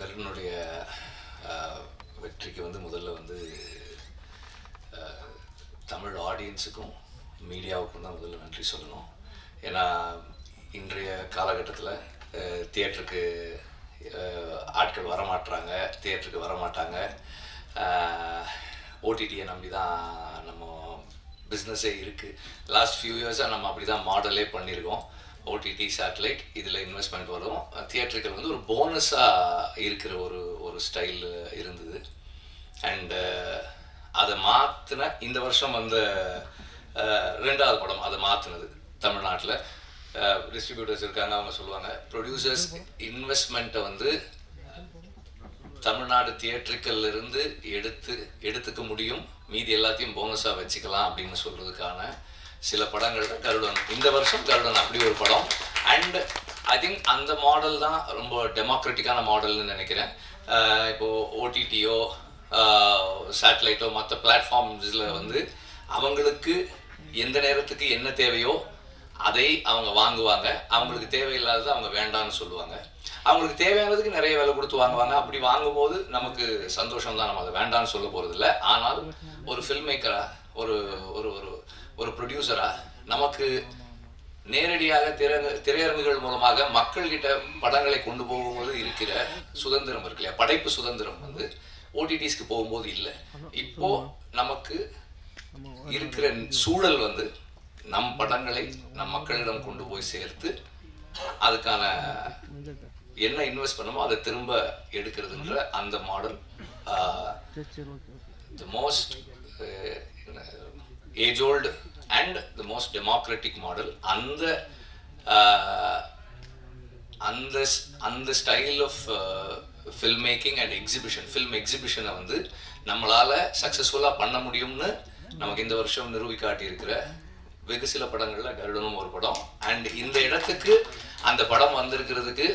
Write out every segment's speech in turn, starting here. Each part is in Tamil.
கருடனுடைய வெற்றிக்கு வந்து முதல்ல வந்து தமிழ் ஆடியன்ஸுக்கும் மீடியாவுக்கும் தான் முதல்ல நன்றி சொல்லணும். ஏன்னா இன்றைய காலகட்டத்தில் தியேட்டருக்கு ஆட்கள் வரமாட்டுறாங்க தியேட்டருக்கு வரமாட்டாங்க. ஓடிடியை நம்பி தான் நம்ம பிஸ்னஸே இருக்குது லாஸ்ட் ஃபியூ இயர்ஸாக நம்ம அப்படி தான் மாடலே பண்ணியிருக்கோம். ஓடிடி சேட்டலைட் இதில் இன்வெஸ்ட்மெண்ட் வரும். தியேட்டர்கள் வந்து ஒரு போனஸாக இருக்கிற ஒரு ஒரு ஸ்டைல் இருந்தது. அண்டு அதை மாற்றின இந்த வருஷம் வந்த ரெண்டாவது படம் அதை மாற்றினது தமிழ்நாட்டில். டிஸ்ட்ரிபியூட்டர்ஸ் இருக்காங்க அவங்க சொல்லுவாங்க ப்ரொடியூசர்ஸ் இன்வெஸ்ட்மெண்ட்டை வந்து தமிழ்நாடு தியேட்டருக்கல்ல இருந்து எடுத்து எடுத்துக்க முடியும். மீதி எல்லாத்தையும் போனஸாக வச்சுக்கலாம் அப்படின்னு சொல்கிறதுக்கான சில படங்கள்ல கருடன். இந்த வருஷம் கருடன் அப்படி ஒரு படம். அண்ட் ஐ திங்க் அந்த மாடல் தான் ரொம்ப டெமோக்ராட்டிக்கான மாடல்னு நினைக்கிறேன். இப்போது இப்போ ஓடிடியோ சேட்டலைட்டோ மற்ற பிளாட்ஃபார்ம்ஸில் வந்து அவங்களுக்கு எந்த நேரத்துக்கு என்ன தேவையோ அதை அவங்க வாங்குவாங்க. அவங்களுக்கு தேவையில்லாதது அவங்க வேண்டாம்னு சொல்லுவாங்க. அவங்களுக்கு தேவையானதுக்கு நிறைய விலை கொடுத்து வாங்குவாங்க. அப்படி வாங்கும்போது நமக்கு சந்தோஷம் தான் நம்ம அதை வேண்டாம்னு சொல்ல போகிறதில்ல இல்ல ஆனால் ஒரு ஃபில்ம் மேக்கராக ஒரு ஒரு ஒரு ஒரு ப்ரொடியூசரா நமக்கு நேரடியாக திரையரங்கு திரையரங்குகள் மூலமாக மக்கள்கிட்ட படங்களை கொண்டு போகும்போது இருக்கிற சுதந்திரம் இருக்கு இல்லையா? படைப்பு சுதந்திரம் வந்து ஓடிடிஸ்க்கு போகும்போது இல்லை. இப்போ நமக்கு இருக்கிற சூழல் வந்து நம் படங்களை நம் மக்களிடம் கொண்டு போய் சேர்த்து அதுக்கான என்ன இன்வெஸ்ட் பண்ணமோ அதை திரும்ப எடுக்கிறதுன்ற அந்த model the most age old and the most democratic model அந்த அந்த ஸ்- அந்த style of film making and exhibition film எக்ஸிபிஷனை வந்து நம்மளால சக்ஸஸ்ஃபுல்லாக பண்ண முடியும்னு நமக்கு இந்த வருஷம் நிரூபிக்காட்டியிருக்கிற வெகு சில படங்களில் கருடனும் ஒரு படம். அண்ட் இந்த இடத்துக்கு அந்த படம் வந்திருக்கிறதுக்கு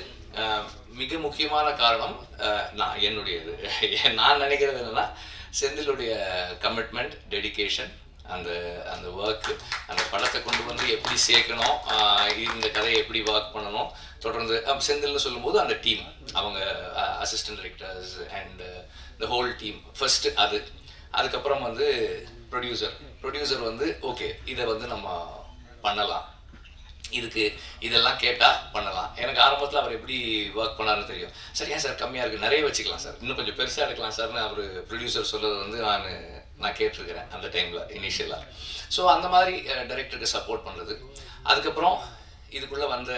மிக முக்கியமான காரணம் நான் என்னுடைய நான் நினைக்கிறது என்னென்னா செந்திலுடைய கமிட்மெண்ட் டெடிகேஷன் அந்த அந்த ஒர்க்கு அந்த படத்தை கொண்டு வந்து எப்படி சேர்க்கணும் இந்த கதையை எப்படி ஒர்க் பண்ணணும் தொடர்ந்து செந்தில்னு சொல்லும்போது அந்த டீம் அவங்க assistant directors and the whole team first அது. அதுக்கப்புறம் வந்து ப்ரொடியூசர் ப்ரொடியூசர் வந்து ஓகே இதை வந்து நம்ம பண்ணலாம். இதுக்கு இதெல்லாம் கேட்டால் பண்ணலாம். எனக்கு ஆரம்பத்தில் அவர் எப்படி ஒர்க் பண்ணாருன்னு தெரியும். சரியா சார் கம்மியாக இருக்குது நிறைய வச்சுக்கலாம் சார். இன்னும் கொஞ்சம் பெருசாக எடுக்கலாம் சார்னு அவர் ப்ரொடியூசர் சொல்றது வந்து நான் நான் கேட்டிருக்கிறேன் அந்த டைமில் இனிஷியலாக ஸோ அந்த மாதிரி டைரக்டருக்கு சப்போர்ட் பண்ணுறது அதுக்கப்புறம் இதுக்குள்ளே வந்த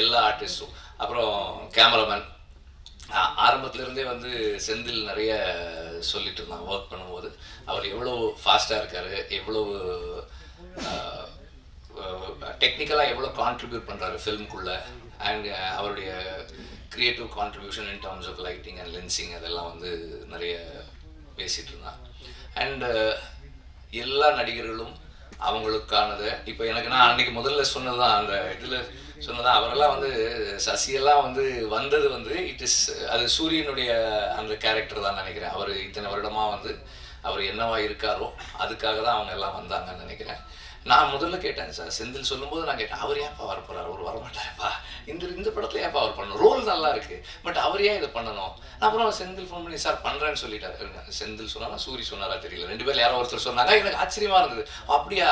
எல்லா ஆர்டிஸ்ட்டும் அப்புறம் கேமராமேன் ஆரம்பத்துலேருந்தே வந்து செந்தில் நிறைய சொல்லிட்டு இருந்தான் ஒர்க் பண்ணும்போது. அவர் எவ்வளோ ஃபாஸ்ட்டாக இருக்கார் எவ்வளவு டெக்னிக்கலாக எவ்வளோ கான்ட்ரிபியூட் பண்ணுறாரு ஃபில்முக்குள்ளே அண்ட் அவருடைய creative contribution in terms of lighting and lensing அதெல்லாம் வந்து நிறைய பேசிகிட்டு இருந்தான். அண்டு uh, எல்லா நடிகர்களும் அவங்களுக்கானதை. இப்போ எனக்கு நான் அன்னைக்கு முதல்ல சொன்னதுதான் அந்த இதில் சொன்னதான் அவரெல்லாம் வந்து சசியெல்லாம் வந்து வந்தது வந்து இட் இஸ் அது சூரியனுடைய அந்த கேரக்டர் தான் நினைக்கிறேன். அவர் இத்தனை வருடமாக வந்து அவர் என்னவா இருக்காரோ அதுக்காக தான் அவங்க எல்லாம் வந்தாங்கன்னு நினைக்கிறேன். நான் முதல்ல கேட்டேன் சார் செந்தில் சொல்லும்போது நான் கேட்டேன் அவர் ஏன்ப்பா வர போகிறார் அவர் வரமாட்டாருப்பா. இந்த இந்த படத்துல ஏன்ப்பா அவர் பண்ணணும்? ரோல் நல்லா இருக்கு பட் அவர் ஏன் இதை பண்ணணும்? அப்புறம் செந்தில் ஃபோன் பண்ணி சார் பண்றேன்னு சொல்லிட்டாரு. செந்தில் சொன்னாரா சூரி சொன்னாரா தெரியல. ரெண்டு பேர் யாரோ ஒருத்தர் சொன்னாங்க. எனக்கு ஆச்சரியமா இருந்தது. அப்படியா?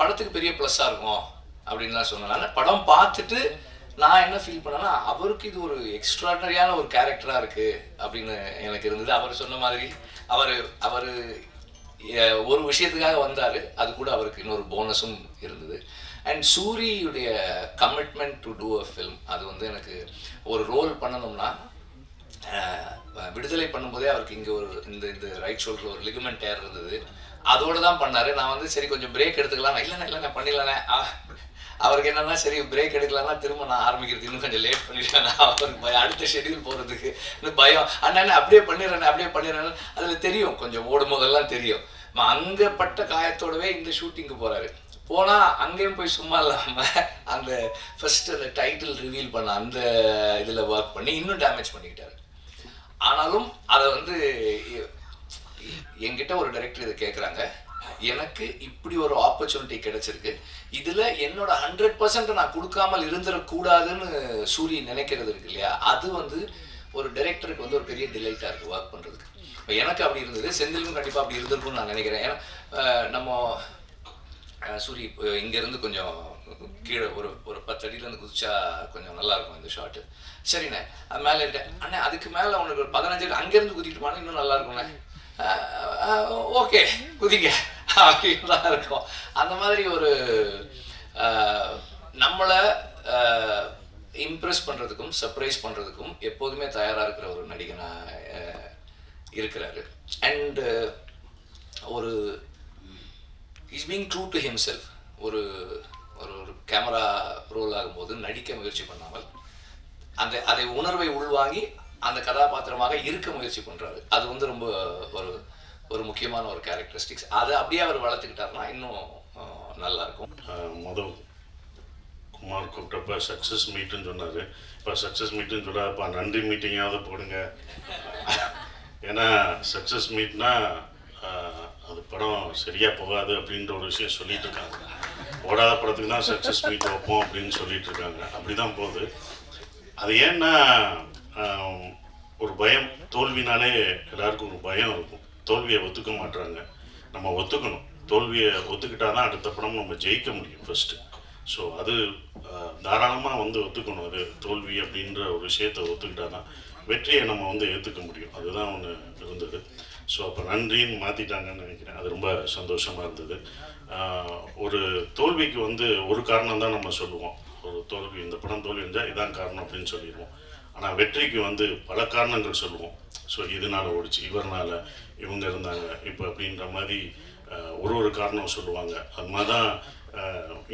படத்துக்கு பெரிய ப்ளஸ்ஸாக இருக்கும் அப்படின்லாம் சொன்னாங்க படம் பார்த்துட்டு நான் என்ன ஃபீல் பண்ணேன்னா அவருக்கு இது ஒரு எக்ஸ்ட்ராடனரியான ஒரு கேரக்டராக இருக்குது அப்படின்னு எனக்கு இருந்தது. அவர் சொன்ன மாதிரி அவர் அவர் ஒரு விஷயத்துக்காக வந்தார். அது கூட அவருக்கு இன்னொரு போனஸும் இருந்தது. And சூரியுடைய commitment to do a film அது வந்து எனக்கு ஒரு ரோல் பண்ணணும்னா விடுதலை பண்ணும்போதே அவருக்கு இங்கே ஒரு இந்த இந்த ரைட் ஷோல்டர் ஒரு லிகமெண்ட் ஏர் இருந்தது. அதோடு தான் பண்ணார். நான் வந்து சரி கொஞ்சம் பிரேக் எடுத்துக்கலாம். இல்லைண்ணே இல்லைண்ணா பண்ணிடலானே அவருக்கு என்னன்னா சரி பிரேக் எடுக்கலாம்னா திரும்ப நான் ஆரம்பிக்கிறது இன்னும் கொஞ்சம் லேட் பண்ணிட்டேன் அவருக்கு பயம் அடுத்த ஷெடியூல் போகிறதுக்கு இந்த பயம். அண்ணா அப்படியே பண்ணிடுறேன் அப்படியே பண்ணிடுறேன் அதில் தெரியும். கொஞ்சம் ஓடும் போதெல்லாம் தெரியும். அங்கே பட்ட காயத்தோடவே இந்த ஷூட்டிங்க்கு போறாரு. போனால் அங்கேயும் போய் சும்மா இல்லாமல் அந்த ஃபர்ஸ்ட் அந்த டைட்டில் ரிவீல் பண்ண அந்த இதில் ஒர்க் பண்ணி இன்னும் டேமேஜ் பண்ணிக்கிட்டாரு. ஆனாலும் அதை வந்து என்கிட்ட ஒரு டைரக்டர் இதை கேட்குறாங்க எனக்கு இப்படி ஒரு ஆப்பர்ச்சுனிட்டி கிடைச்சிருக்கு. இதில் என்னோட ஹண்ட்ரட் பர்சன்ட் நான் கொடுக்காமல் இருந்துடக்கூடாதுன்னு சூரியன் நினைக்கிறது இருக்கு இல்லையா? அது வந்து ஒரு டைரக்டருக்கு வந்து ஒரு பெரிய டிலைட்டாக இருக்குது ஒர்க் பண்ணுறதுக்கு இப்போ எனக்கு அப்படி இருந்தது செந்திலும் கண்டிப்பாக அப்படி இருந்திருக்கும்னு நான் நினைக்கிறேன். ஏன்னா நம்ம சூரி இப்போ இங்கேருந்து கொஞ்சம் கீழே ஒரு ஒரு பத்து அடியிலேருந்து குதிச்சா கொஞ்சம் நல்லாயிருக்கும் இந்த ஷாட்டு சரிண்ணே அது மேலே இருக்கேன் அண்ணே அதுக்கு மேலே உனக்கு ஒரு பதினஞ்சு அடி அங்கேருந்து குதிக்கிட்டு போனால் இன்னும் நல்லா இருக்கும்ண்ணே ஓகே குதிங்க. அப்படின்னு தான் இருக்கும். அந்த மாதிரி ஒரு நம்மளை இம்ப்ரெஸ் பண்ணுறதுக்கும் சர்ப்ரைஸ் பண்ணுறதுக்கும் எப்போதுமே தயாராக இருக்கிற ஒரு நடிகை நான் இருக்கிறாரு. அண்டு uh, ஒரு is being true to himself ஒரு ஒரு ஒரு கேமரா ரோல் ஆகும்போது நடிக்க முயற்சி பண்ணாமல் அந்த அதை உணர்வை உள்வாங்கி அந்த கதாபாத்திரமாக இருக்க முயற்சி பண்ணுறாரு அது வந்து ரொம்ப ஒரு ஒரு முக்கியமான ஒரு கேரக்டரிஸ்டிக்ஸ் அதை அப்படியே அவர் வளர்த்துக்கிட்டாருன்னா இன்னும் நல்லாயிருக்கும். நல்லா இருக்கும் மொதல் குமார் கூப்பிட்டப்ப சக்ஸஸ் மீட்டுன்னு சொன்னார். இப்போ சக்ஸஸ் மீட்டுன்னு சொல்லாதப்பா நன்றி மீட்டிங்காவது போடுங்க. ஏன்னா சக்ஸஸ் மீட்னா அது படம் சரியாக போகாது அப்படின்ற ஒரு விஷயம் சொல்லிட்டு இருக்காங்க. ஓடாத படத்துக்கு தான் சக்ஸஸ் மீட் வைப்போம் அப்படின்னு சொல்லிட்டு இருக்காங்க. அப்படி தான் போகுது. அது ஏன்னா ஒரு பயம் தோல்வினாலே எல்லாருக்கும் ஒரு பயம் இருக்கும். தோல்வியை ஒத்துக்க மாட்றாங்க. நம்ம ஒத்துக்கணும். தோல்வியை ஒத்துக்கிட்டா தான் அடுத்த படம் நம்ம ஜெயிக்க முடியும் ஃபஸ்ட்டு ஸோ அது தாராளமாக வந்து ஒத்துக்கணும். அது தோல்வி அப்படின்ற ஒரு விஷயத்தை ஒத்துக்கிட்டா தான். வெற்றியை நம்ம வந்து ஏற்றுக்க முடியும். அதுதான் ஒன்று இருந்தது. ஸோ அப்போ நன்றின்னு மாற்றிட்டாங்கன்னு நினைக்கிறேன். அது ரொம்ப சந்தோஷமாக இருந்தது. ஒரு தோல்விக்கு வந்து ஒரு காரணம் தான் நம்ம சொல்லுவோம். ஒரு தோல்வி இந்த படம் தோல்வி இருந்தால் இதான் காரணம் அப்படின்னு சொல்லிடுவோம். ஆனால் வெற்றிக்கு வந்து பல காரணங்கள் சொல்லுவோம். ஸோ இதனால் ஓடிச்சு இவர்னால் இவங்க இருந்தாங்க இப்போ அப்படின்ற மாதிரி ஒரு ஒரு காரணம் சொல்லுவாங்க. அது மாதிரி தான்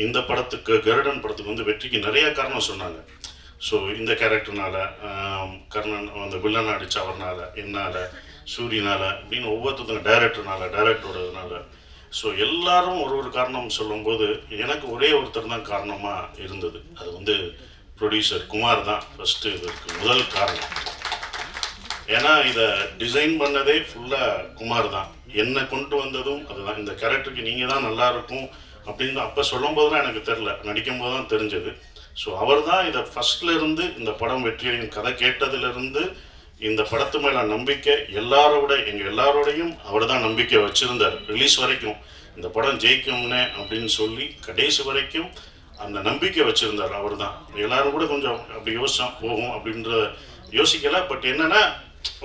இந்த படத்துக்கு கருடன் படத்துக்கு வந்து வெற்றிக்கு நிறைய காரணம் சொன்னாங்க. ஸோ இந்த கேரக்டர்னால கர்ணன் அந்த வில்லன் அடிச்ச அவர்னால என்னால் சூரியனால் அப்படின்னு ஒவ்வொருத்தங்க டைரக்டர்னால டைரக்டரோடதுனால ஸோ எல்லாரும் ஒரு ஒரு காரணம் சொல்லும்போது எனக்கு ஒரே ஒருத்தர் தான் காரணமாக இருந்தது. அது வந்து ப்ரொடியூசர் குமார் தான். ஃபஸ்ட்டு இதற்கு முதல் காரணம். ஏன்னா இதை டிசைன் பண்ணதே ஃபுல்லாக குமார் தான். என்னை கொண்டு வந்ததும் அதுதான். இந்த கேரக்டருக்கு நீங்கள் தான் நல்லா இருக்கும் அப்படின்னு அப்போ சொல்லும்போது தான் எனக்கு தெரில நடிக்கும் போது தான் தெரிஞ்சது. ஸோ அவர் தான் இதை ஃபஸ்ட்லேருந்து இந்த படம் வெற்றியின் கதை கேட்டதுலேருந்து இந்த படத்து மேல நம்பிக்கை எல்லாரோட எங்கள் எல்லாரோடையும் அவர் தான் நம்பிக்கை வச்சுருந்தார். ரிலீஸ் வரைக்கும் இந்த படம் ஜெயிக்கும்னே அப்படின்னு சொல்லி கடைசி வரைக்கும் அந்த நம்பிக்கை வச்சுருந்தார் அவர் தான் எல்லாரும் கூட கொஞ்சம் அப்படி யோசிச்சோம் போகும் அப்படின்ற யோசிக்கல. பட் என்னென்னா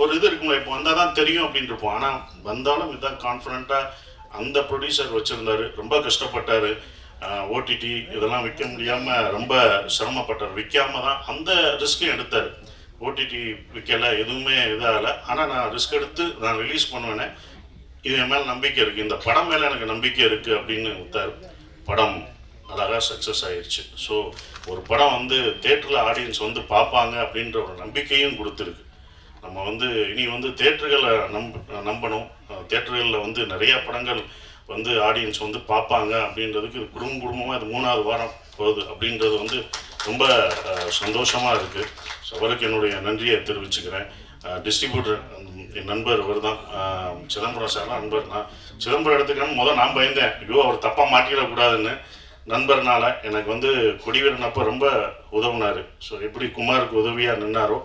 ஒரு இது இருக்கும்ல இப்போ வந்தால் தான் தெரியும் அப்படின்னு இருப்போம் ஆனால் வந்தாலும் இதான் கான்ஃபிடண்ட்டாக அந்த ப்ரொடியூசர் வச்சுருந்தாரு. ரொம்ப கஷ்டப்பட்டார். ஓடிடி இதெல்லாம் விற்க முடியாமல் ரொம்ப சிரமப்பட்டார். விற்காம தான் அந்த ரிஸ்க்கையும் எடுத்தார். ஓடிடி விற்கல எதுவுமே இதாகலை. ஆனால் நான் ரிஸ்க் எடுத்து நான் ரிலீஸ் பண்ணுவேனே. இது என் மேலே நம்பிக்கை இருக்குது இந்த படம் மேலே எனக்கு நம்பிக்கை இருக்குது அப்படின்னு வித்தார். படம் அழகாக சக்ஸஸ் ஆயிடுச்சு ஸோ ஒரு படம் வந்து தேட்டரில் ஆடியன்ஸ் வந்து பார்ப்பாங்க அப்படின்ற ஒரு நம்பிக்கையும் கொடுத்துருக்கு. நம்ம வந்து இனி வந்து தேட்டர்களை நம்ப நம்பணும். தேட்டர்களில் வந்து நிறைய படங்கள் வந்து ஆடியன்ஸ் வந்து பார்ப்பாங்க அப்படின்றதுக்கு இது குடும்ப குடும்பமாக இது மூணாவது வாரம் போகுது அப்படின்றது வந்து ரொம்ப சந்தோஷமாக இருக்குது ஸோ அவருக்கு என்னுடைய நன்றியை தெரிவிச்சுக்கிறேன். டிஸ்ட்ரிபியூட்டர் என் நண்பர் இவர் தான் சிதம்பரம் சார் நண்பர் நான் சிதம்பரம் எடுத்துக்கணும் முதல் நான் பயந்தேன். ஐயோ அவர் தப்பாக மாட்டிடக்கூடாதுன்னு. நண்பர்னால எனக்கு வந்து கொடிவீரனப்போ ரொம்ப உதவுனார். ஸோ எப்படி குமாருக்கு உதவியாக நின்னாரோ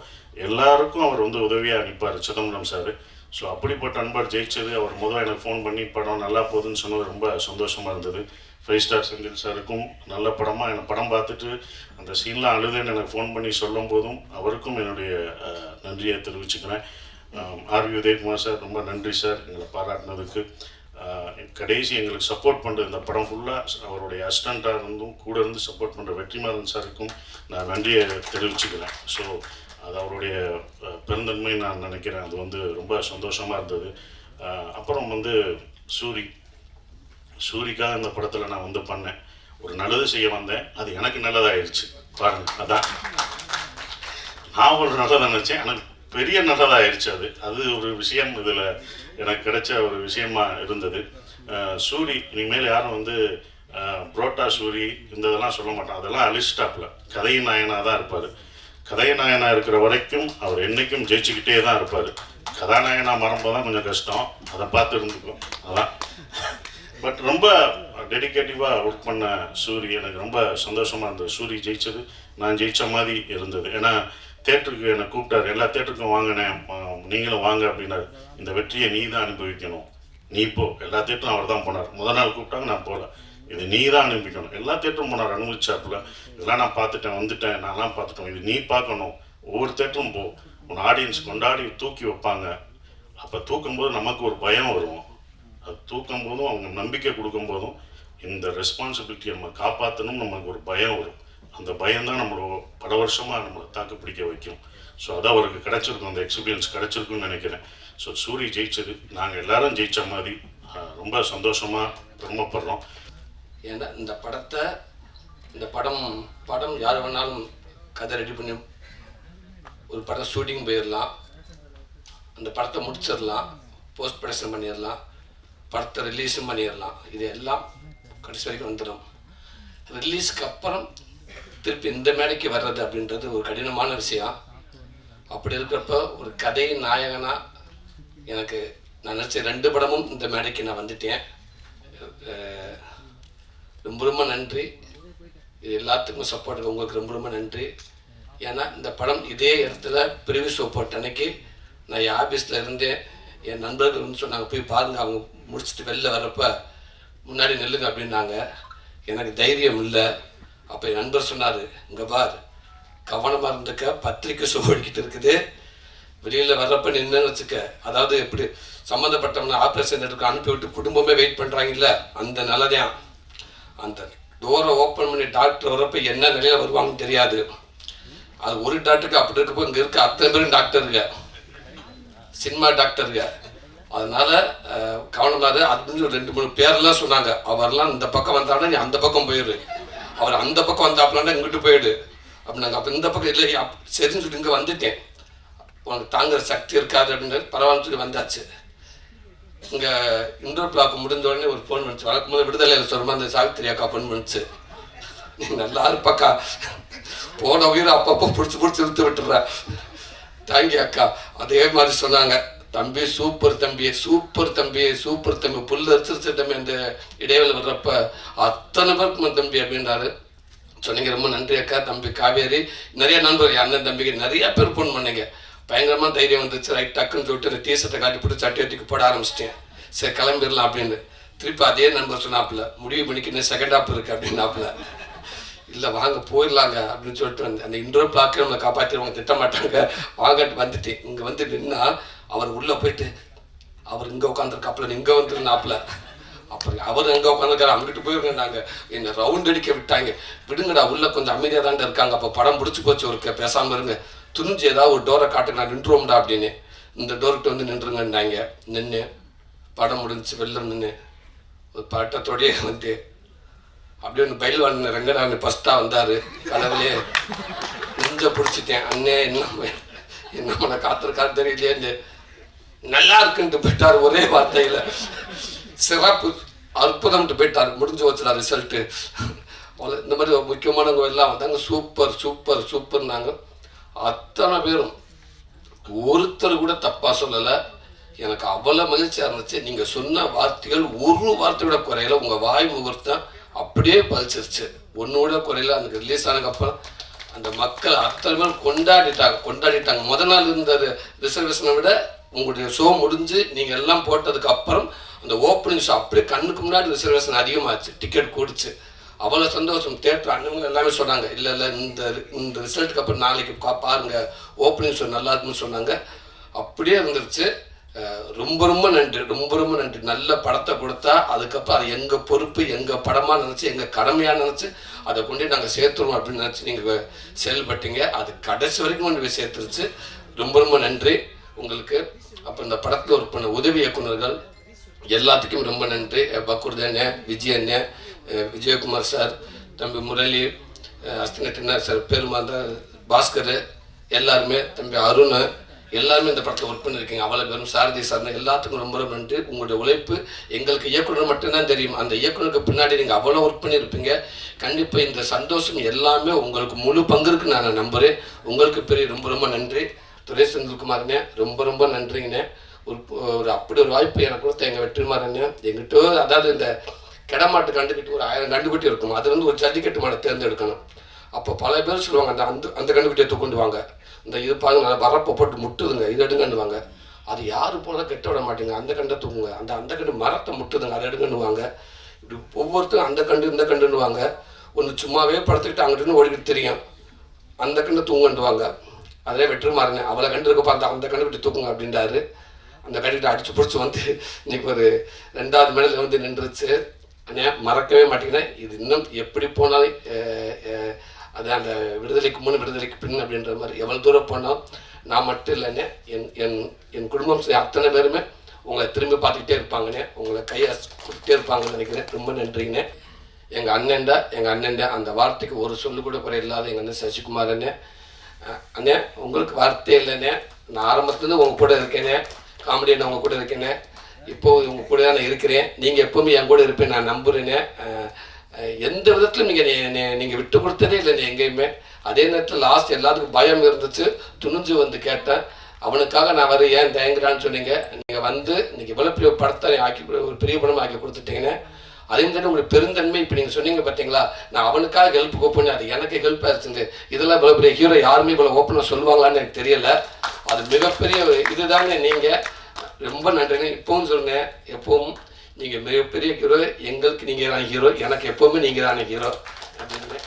எல்லாருக்கும் அவர் வந்து உதவியாக நிற்பார் சிதம்பரம் சார் ஸோ அப்படிப்பட்ட நண்பர் ஜெயிச்சது. அவர் முதல் எனக்கு ஃபோன் பண்ணி படம் நல்லா போகுதுன்னு சொன்னது ரொம்ப சந்தோஷமாக இருந்தது. ஃபைவ் ஸ்டார் செந்தில் சாருக்கும் நல்ல படமாக என்னை படம் பார்த்துட்டு அந்த சீன்லாம் அழுதுன்னு எனக்கு ஃபோன் பண்ணி சொல்லும் போதும் அவருக்கும் என்னுடைய நன்றியை தெரிவிச்சுக்கிறேன். ஆர்வி உதயகுமார் சார் ரொம்ப நன்றி சார் எங்களை பாராட்டினதுக்கு. கடைசி எங்களுக்கு சப்போர்ட் பண்ணுற இந்த படம் ஃபுல்லாக அவருடைய அசிஸ்டண்ட்டாக இருந்தும் கூட இருந்து சப்போர்ட் பண்ணுற வெற்றிமாறன் சாருக்கும் நான் நன்றியை தெரிவிச்சுக்கிறேன். ஸோ அது அவருடைய பெருந்தன்மை நான் நினைக்கிறேன். அது வந்து ரொம்ப சந்தோஷமாக இருந்தது. அப்புறம் வந்து சூரி சூரிக்காக இந்த படத்தில் நான் வந்து பண்ணேன். ஒரு நல்லது செய்ய வந்தேன். அது எனக்கு நல்லதாயிருச்சு. பாருங்க அதான். நான் ஒரு நல்லதை நினச்சேன். எனக்கு பெரிய நல்லதாயிருச்சு அது. அது ஒரு விஷயம் இதில் எனக்கு கிடைச்ச ஒரு விஷயமா இருந்தது. சூரி இனிமேல் யாரும் வந்து புரோட்டா சூரி இந்த இதெல்லாம் சொல்ல மாட்டான். அதெல்லாம் அலிஸ்டாப்பில் கதையின் நாயனாக தான் இருப்பார். கதைநாயனா இருக்கிற வரைக்கும் அவர் என்னைக்கும் ஜெயிச்சுக்கிட்டே தான் இருப்பார். கதாநாயனா மறம்போது தான் கொஞ்சம் கஷ்டம். அதை பார்த்து இருந்துக்கும். அதான். பட் ரொம்ப டெடிக்கேட்டிவாக ஒர்க் பண்ண சூரி எனக்கு ரொம்ப சந்தோஷமாக இருந்தது. சூரி ஜெயிச்சது நான் ஜெயிச்ச மாதிரி இருந்தது. ஏன்னா தேட்டருக்கு என்னை கூப்பிட்டாரு. எல்லா தேட்டருக்கும் வாங்கினேன். நீங்களும் வாங்க அப்படின்னாரு. இந்த வெற்றியை நீ தான் அனுபவிக்கணும். நீ போ. எல்லா தேட்டரும் அவர் தான் போனார். முத நாள் கூப்பிட்டாங்க நான் போகல இது நீ தான் அனுப்பிக்கணும் எல்லா தேட்டரும் போனார் அனுபவிச்சாப்புல இதெல்லாம் நான் பார்த்துட்டேன் வந்துட்டேன் நான்லாம் பார்த்துட்டோம். இது நீ பார்க்கணும். ஒவ்வொரு தேட்டரும் போ. உன் ஆடியன்ஸ் கொண்டாடி தூக்கி வைப்பாங்க. அப்போ தூக்கும்போது நமக்கு ஒரு பயம் வரும். அது தூக்கும் போதும் அவங்க நம்பிக்கை கொடுக்கும் போதும் இந்த ரெஸ்பான்சிபிலிட்டியை நம்ம காப்பாற்றணும் நமக்கு ஒரு பயம் வரும். அந்த பயம் தான் நம்மளை பல வருஷமாக நம்மளை தாக்கு பிடிக்க வைக்கும். ஸோ அதான் அவருக்கு கிடச்சிருக்கும். அந்த எக்ஸ்பீரியன்ஸ் கிடச்சிருக்குன்னு நினைக்கிறேன். ஸோ சூரி ஜெயிச்சது. நாங்கள் எல்லாரும் ஜெயித்த மாதிரி ரொம்ப சந்தோஷமாக பெருமைப்படுறோம். ஏன்னா இந்த படத்தை இந்த படம் படம் யார் வேணாலும் கதை ரெடி பண்ணி ஒரு படம் ஷூட்டிங் போயிடலாம் அந்த படத்தை முடிச்சிடலாம் போஸ்ட் ப்ரொடக்ஷன் பண்ணிடலாம் படத்தை ரிலீஸும் பண்ணிடலாம் இது எல்லாம் கடைசி வரைக்கும் வந்துடும் ரிலீஸ்க்கு அப்புறம் திருப்பி இந்த மேடைக்கு வர்றது அப்படின்றது ஒரு கடினமான விஷயம். அப்படி இருக்கிறப்ப ஒரு கதை நாயகனா எனக்கு நான் நினச்ச ரெண்டு படமும் இந்த மேடைக்கு நான் வந்துட்டேன். ரொம்ப ரொம்ப நன்றி. இது எல்லாத்துக்கும் சப்போர்ட் உங்களுக்கு ரொம்ப ரொம்ப நன்றி. ஏன்னா இந்த படம் இதே இடத்துல பிரிவு ஷோ போட்ட அன்னைக்கு நான் என் ஆஃபீஸில் இருந்தேன் என் நண்பர்கள் வந்து சொன்னாங்க போய் பாருங்க அவங்க முடிச்சுட்டு வெளில வர்றப்ப முன்னாடி நெல்லுங்க அப்படின்னாங்க. எனக்கு தைரியம் இல்லை. அப்போ என் நண்பர் சொன்னார் இங்கே பார் கவனமாக இருந்துக்க பத்திரிக்கை சுவடிக்கிட்டு இருக்குது. வெளியில் வர்றப்ப நின்று வச்சுக்க. அதாவது எப்படி சம்மந்தப்பட்டவங்க ஆப்ரேஷன் எடுக்க அனுப்பி விட்டு குடும்பமே வெயிட் பண்ணுறாங்கல்ல அந்த நிலதான். அந்த டோரை ஓப்பன் பண்ணி டாக்டர் வரப்ப என்ன நிலையில வருவாங்கன்னு தெரியாது. அது ஒரு டாக்டருக்கு அப்படி இருக்கப்போ இங்கே இருக்க அத்தனை பேரும் டாக்டருங்க சினிமா டாக்டருங்க அதனால கவனமாக அது ஒரு ரெண்டு மூணு பேரெல்லாம் சொன்னாங்க. அவர்லாம் இந்த பக்கம் வந்தாலும் நீ அந்த பக்கம் போயிடு அவர் அந்த பக்கம் வந்தாப்புலன்னா இங்கிட்டு போயிடு. அப்படின்னாங்க அப்போ இந்த பக்கம் இல்லை சரின்னு சொல்லி இங்கே வந்துட்டேன். உனக்கு தாங்குற சக்தி இருக்காது அப்படின்னு பரவாயில்ல சொல்லி வந்தாச்சு. இங்கே இண்டோர் பிளாக் முடிஞ்ச உடனே ஒரு ஃபோன் பண்ணிச்சு வளர்க்கும் போது விடுதலையில் சொல்லுமா அந்த சாவித்திரி அக்கா ஃபோன் பண்ணிச்சு. நீ நல்லா இருப்பக்கா. போன உயிரை அப்பப்போ பிடிச்சி பிடிச்சி இழுத்து விட்டுற தேங்க்யூ அக்கா. அதே மாதிரி சொன்னாங்க. தம்பி சூப்பர் தம்பி சூப்பர் தம்பி சூப்பர் தம்பி. புல் அரிச்சிருச்சு தம்பி அந்த இடைவெளி வர்றப்ப. அத்தனை பேருக்கு தம்பி அப்படின்றாரு. சொன்னீங்க ரொம்ப நன்றி அக்கா. தம்பி காவேரி நிறைய நண்பர்கள் அண்ணன் தம்பிக்கு நிறைய பேர் ஃபோன் பண்ணீங்க. பயங்கரமாக தைரியம் வந்துச்சு ரைட் டக்குன்னு சொல்லிட்டு இந்த டீஷர்ட்டை காட்டி போட்டு சட்டை தூக்கி போட ஆரம்பிச்சிட்டேன். சரி கிளம்பிடலாம் அப்படின்னு. திருப்பி அதே நண்பர் சொன்னாப்புல முடிவு பண்ணிக்கு இன்னும் செகண்ட் ஆப் இருக்குது அப்படின்னாப்புல. இல்லை வாங்க போயிடலாங்க அப்படின்னு சொல்லிட்டு வந்து அந்த இன்டோர் பிளாக்கை நம்மளை காப்பாற்றிடுவாங்க திட்ட மாட்டாங்க வாங்கட்டு வந்துட்டேன். இங்கே வந்து நின்னா அவர் உள்ளே போயிட்டு அவர் இங்கே உட்காந்துருக்காப்புல இங்கே வந்துருந்தாப்புல அப்புறம் அவர் எங்கே உட்காந்துருக்காரு அங்கிட்டு போயிருந்தாங்க. என்னை ரவுண்ட் அடிக்க விட்டாங்க. விடுங்கடா உள்ளே கொஞ்சம் அமைதியாக தாண்டா இருக்காங்க. அப்போ படம் பிடிச்சி போச்சு ஒருக்க பேசாமல் இருங்க. துணிஞ்சு ஏதாவது ஒரு டோரை காட்டு நான் நின்றுவோம்டா அப்படின்னு. இந்த டோர்கிட்ட வந்து நின்றுங்கன்னாங்க. நின்று படம் முடிஞ்சு வெளில நின்று ஒரு பட்டத்தோடையே வந்து அப்படியே ஒன்று பயில்வான் ரங்கநாதன் ஃபஸ்ட்டாக வந்தார். கனவுலே நெஞ்ச பிடிச்சிட்டேன். அண்ணே என்ன என்ன பண்ண காத்திருக்காரு தெரியலையே நல்லா இருக்குன்ட்டு போயிட்டார் ஒரே வார்த்தையில். சிறப்பு அற்புதம்ட்டு போயிட்டார். முடிஞ்சு வச்சுடா ரிசல்ட்டு அவ்வளோ இந்த மாதிரி முக்கியமான முக்கியமானவங்க எல்லாம் வந்தாங்க. சூப்பர் சூப்பர் சூப்பர்னாங்க. அத்தனை பேரும். ஒருத்தர் கூட தப்பாக சொல்லலை. எனக்கு அவ்வளோ மகிழ்ச்சியாக இருந்துச்சு. நீங்கள் சொன்ன வார்த்தைகள் ஒரு வார்த்தை கூட குறையல. உங்கள் வாய் முகூர்த்தம் அப்படியே பதிச்சிருச்சு ஒன்று கூட குறையில. அந்த ரிலீஸ் ஆனதுக்கப்புறம் அந்த மக்கள் அத்தனை பேரும் கொண்டாடிட்டாங்க. கொண்டாடிட்டாங்க. முத நாள் இருந்த ரிசர்வேஷனை விட உங்களுடைய ஷோ முடிஞ்சு நீங்கள் எல்லாம் போட்டதுக்கு அப்புறம் அந்த ஓப்பனிங் ஷோ அப்படியே கண்ணுக்கு முன்னாடி ரிசர்வேஷன் அதிகமாச்சு. டிக்கெட் கூடிச்சு. அவ்வளோ சந்தோஷம். தேட்டர் அண்ணன் எல்லாமே சொன்னாங்க. இல்லை இல்லை இந்த இந்த ரிசல்ட்டுக்கு அப்புறம் நாளைக்கு கா- பாருங்க. ஓப்பனிங் ஷோ நல்லா இருக்குன்னு சொன்னாங்க. அப்படியே இருந்துருச்சு. ரொம்ப ரொம்ப நன்றி. ரொம்ப ரொம்ப நன்றி. நல்ல படத்தை கொடுத்தா அதுக்கப்புறம் அது எங்கள் பொறுப்பு எங்கள் படமாக நினச்சி எங்கள் கடமையாக நினச்சி அதை கொண்டு நாங்கள் சேர்த்துருவோம் அப்படின்னு நினச்சி நீங்கள் செயல்பட்டீங்க. அது கடைசி வரைக்கும் கொண்டு போய் சேர்த்துருச்சு. ரொம்ப ரொம்ப நன்றி. உங்களுக்கு அப்போ இந்த படத்தில் ஒரு பண்ண உதவி இயக்குனர்கள் எல்லாத்துக்கும் ரொம்ப நன்றி. அஹ் அண்ணன் விஜய் அண்ணன் விஜயகுமார் சார் தம்பி முரளி அஹ் அஸ்தினட்டினா சார் பெருமாந்த பாஸ்கர் எல்லாருமே தம்பி அருண் எல்லாருமே இந்த படத்தில் ஒர்க் பண்ணியிருக்கீங்க அவ்வளோ பேரும் சாரதி சார் எல்லாத்துக்கும் ரொம்ப ரொம்ப நன்றி. உங்களுடைய உழைப்பு எங்களுக்கு இயக்குனர் மட்டும்தான் தெரியும். அந்த இயக்குனருக்கு பின்னாடி நீங்கள் அவ்வளோ ஒர்க் பண்ணியிருப்பீங்க கண்டிப்பாக இந்த சந்தோஷம் எல்லாமே உங்களுக்கு முழு பங்கு இருக்குன்னு நான் நம்புகிறேன் உங்களுக்கு பெரிய ரொம்ப ரொம்ப நன்றி. துரை செந்தில்குமார்ண்ணே ரொம்ப ரொம்ப நன்றிங்கண்ணே. ஒரு ஒரு அப்படி ஒரு வாய்ப்பு எனக்கு கொடுத்த எங்கள் வெற்றிமாறண்ணே எங்கிட்ட அதாவது இந்த கிடமாட்டு கண்டுக்கிட்டு ஒரு ஆயிரம் கண்டுக்குட்டி இருக்கும் அது வந்து ஒரு ஜல்லிக்கட்டு மாடை தேர்ந்தெடுக்கணும். அப்போ பல பேர் சொல்லுவாங்க அந்த அந்த அந்த கண்டுக்குட்டியை கொண்டு வாங்க இந்த இது பாருங்க நல்லா வரப்பை போட்டு முட்டுதுங்க இது எடுங்கன்னுவாங்க. அது யாரு போல கெட்ட விட மாட்டேங்க. அந்த கண்டை தூக்குங்க. அந்த அந்த கண்டு மரத்தை முட்டுதுங்க அதை எடுங்கன்னுவாங்க. இப்படி ஒவ்வொருத்தரும் அந்த கண்டு இந்த கண்டுன்னுவாங்க. ஒன்று சும்மாவே படுத்துக்கிட்டு அங்கிட்டு ஓடிக்கிட்டு தெரியும். அந்த கண்டு தூங்கண்டுவாங்க அதே வெற்றி மாறினேன் அவளை கண்டு இருக்கப்போ அந்த அந்த கண்டு விட்டு தூக்குங்க அப்படின்றாரு. அந்த கண்டுகிட்ட அடிச்சு பிடிச்சி வந்து இன்னைக்கு ஒரு ரெண்டாவது மேடையில் வந்து நின்றுச்சு. மறக்கவே மாட்டேங்கிறேன். இது இன்னும் எப்படி போனாலும் அது அந்த விடுதலைக்கு முன் விடுதலைக்கு பின் அப்படின்ற மாதிரி எவ்வளோ தூரம் போனாலும் நான் மட்டும் இல்லைண்ணே என் என் என் குடும்பம் அத்தனை பேருமே உங்களை திரும்பி பார்த்துக்கிட்டே இருப்பாங்கண்ணே உங்களை கையை கொடுத்துட்டே இருப்பாங்கன்னு நினைக்கிறேன். ரொம்ப நன்றிங்கண்ணே. எங்கள் அண்ணன்டா எங்கள் அண்ணன்டா அந்த வார்த்தைக்கு ஒரு சொல்லு கூட குறை இல்லாத எங்கள் அண்ணன் சசிகுமார் அண்ணே. அண்ணே உங்களுக்கு வார்த்தையே இல்லைண்ணே. நான் ஆரம்பத்துலேருந்து உங்கள் கூட இருக்கேனே காமெடி அண்ணன் உங்கள் கூட இருக்கேனே இப்போ உங்கள் கூட தான் நான் இருக்கிறேன். நீங்கள் எப்பவுமே என் கூட இருப்பேன். நான் நம்புறேனே எந்த விதத்திலும் நீங்கள் நீங்கள் விட்டு கொடுத்ததே இல்லை எங்கேயுமே. அதே நேரத்தில் லாஸ்ட் எல்லாத்துக்கும் பயம் இருந்துச்சு. துணிஞ்சு வந்து கேட்டேன். அவனுக்காக நான் வர ஏன் தயங்குறான்னு சொன்னீங்க. நீங்கள் வந்து இன்னைக்கு இவ்வளோ பெரிய படத்தை ஆக்கி கொடு- ஒரு பெரிய படமாக ஆக்கி கொடுத்துட்டீங்கன்னு. அதே மாதிரி உங்களுக்கு பெருந்தன்மை இப்போ நீங்கள் சொன்னீங்க பார்த்தீங்களா நான் அவனுக்காக ஹெல்ப் கூப்பிட்டு அது எனக்கு ஹெல்ப் ஆச்சுங்க இதெல்லாம் இவ்வளோ பெரிய ஹீரோ யாருமே இவ்வளோ ஓப்பனாக சொல்லுவாங்களான்னு எனக்கு தெரியல. அது மிகப்பெரிய ஒரு நீங்கள் ரொம்ப நன்றிங்க. இப்பவும் சொல்லுங்கள் எப்பவும் நீங்கள் மிகப்பெரிய ஹீரோ எங்களுக்கு நீங்கள் தான் ஹீரோ எனக்கு எப்போவுமே நீங்கள் தான் ஹீரோ. அப்படின்னு